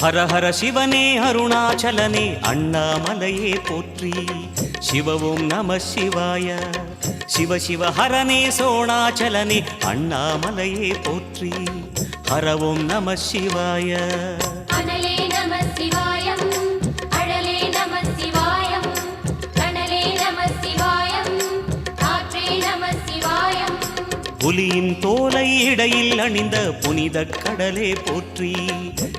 ஹர ஹர சிவனே அருணாச்சலனே அண்ணாமலையே போற்றி. சிவவும் நம சிவாய. சிவ சிவ ஹரனே சோணாச்சலனே அண்ணாமலையே போற்றி. ஹரவும் நம சிவாய. அனலே நம சிவாயம். அழலே நம சிவாயம். கனலே நம சிவாயம். காற்றே நம சிவாயம். புலியின் தோலை இடையில் அணிந்த புனித கடலே போற்றி.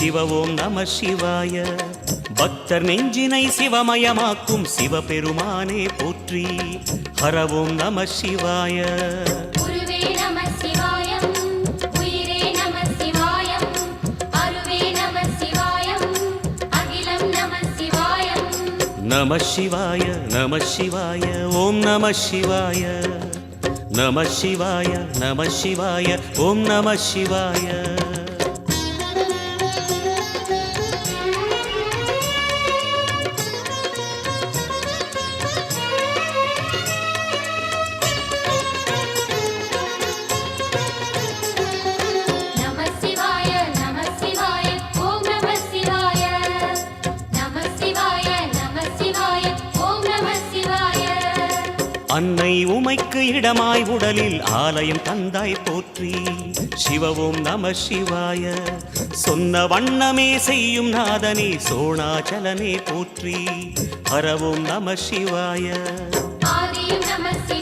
சிவவோம் நம சிவாய. பக்தர் நெஞ்சினை சிவமயமாக்கும் சிவபெருமானே போற்றி. ஹரவோம் நம சிவாய. நம சிவாய நம சிவாய ஓம் நம சிவாய. நம சிவாய நம சிவாய ஓம் நம சிவாய. அன்னை உமைக்கு இடமாய் உடலில் ஆலயம் தந்தாய் போற்றி. சிவவும் நம சிவாய. சொன்ன வண்ணமே செய்யும் நாதனே சோணாச்சலனே போற்றி. ஹரவோம் நம சிவாய. நம சிவாயம்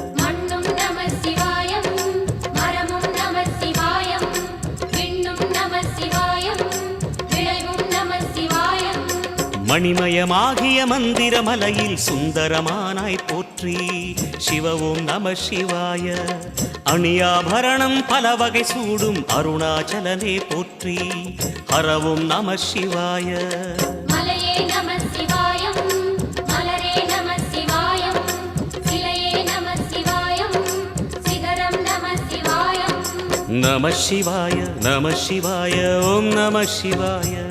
மணிமயமாகிய மந்திர மலையில் சுந்தரமானாய் போற்றி. சிவவோம் நம சிவாய. அணியாபரணம் பல வகை சூடும் அருணாச்சலனே போற்றி. ஹரவோம் நம சிவாய. நம சிவாய நம சிவாய ஓம் நம சிவாய.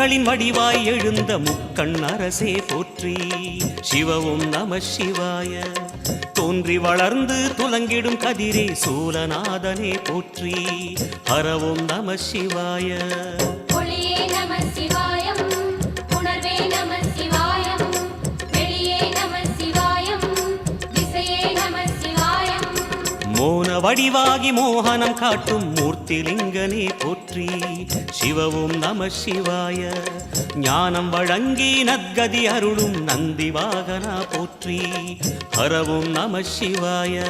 மூர்த்திகளின் வடிவாய் எழுந்த முக்கண் அரசே போற்றி. சிவவும் நம சிவாய. தோன்றி வளர்ந்து துலங்கிடும் கதிரே சூலநாதனே போற்றி. ஹரவும் நம சிவாய. மோன வடிவாகி மோகனம் காட்டும் மூர்த்திலிங்கனே போற்றி. சிவவும் நம சிவாய. ஞானம் வழங்கி நத்கதி அருளும் நந்தி வாகனா போற்றி. ஹரவும் நம சிவாய.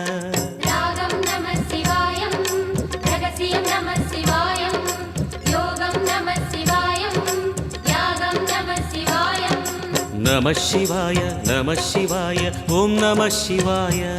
நம சிவாய நம சிவாய ஓம் நம சிவாய.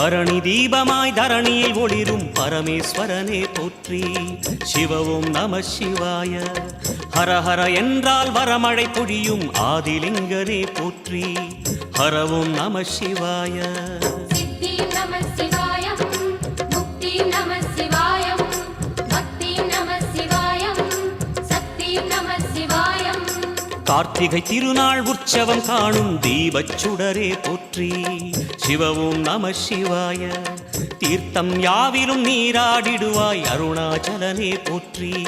பரணி தீபமாய் தரணியில் ஒளிரும் பரமேஸ்வரனே போற்றி. சிவவும் நம சிவாய. ஹர ஹர என்றால் வரமழை பொழியும் ஆதிலிங்கனே போற்றி. ஹரவும் நம சிவாய. கார்த்திகை திருநாள் உற்சவம் காணும் தீபச் சுடரே போற்றி. சிவவும் நம சிவாய. தீர்த்தம் யாவிலும் நீராடிடுவாய். அருணாச்சலனே போற்றி.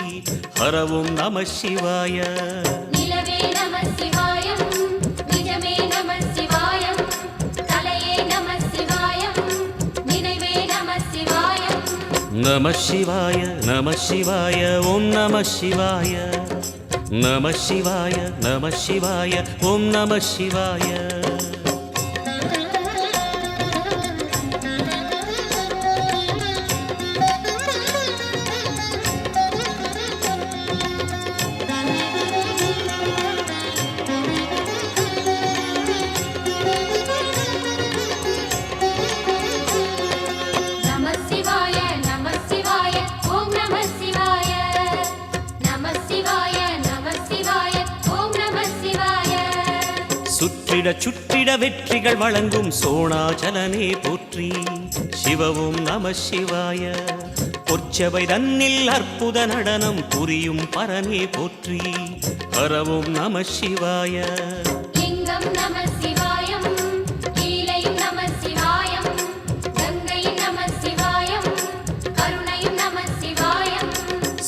ஹரவும் நம சிவாய. நம சிவாய நம சிவாய. ஓம் நம சிவாய. நம சிவாய நம சிவாய. ஓம் நம சிவாய. சுற்றிட சுற்றிட வெற்றிகள் வழங்கும் சோணாச்சலனே போற்றி. சிவவும் நம சிவாய. பொற்சபை தன்னில் அற்புத நடனம் புரியும் பரனே போற்றி. பரவும் நம சிவாய.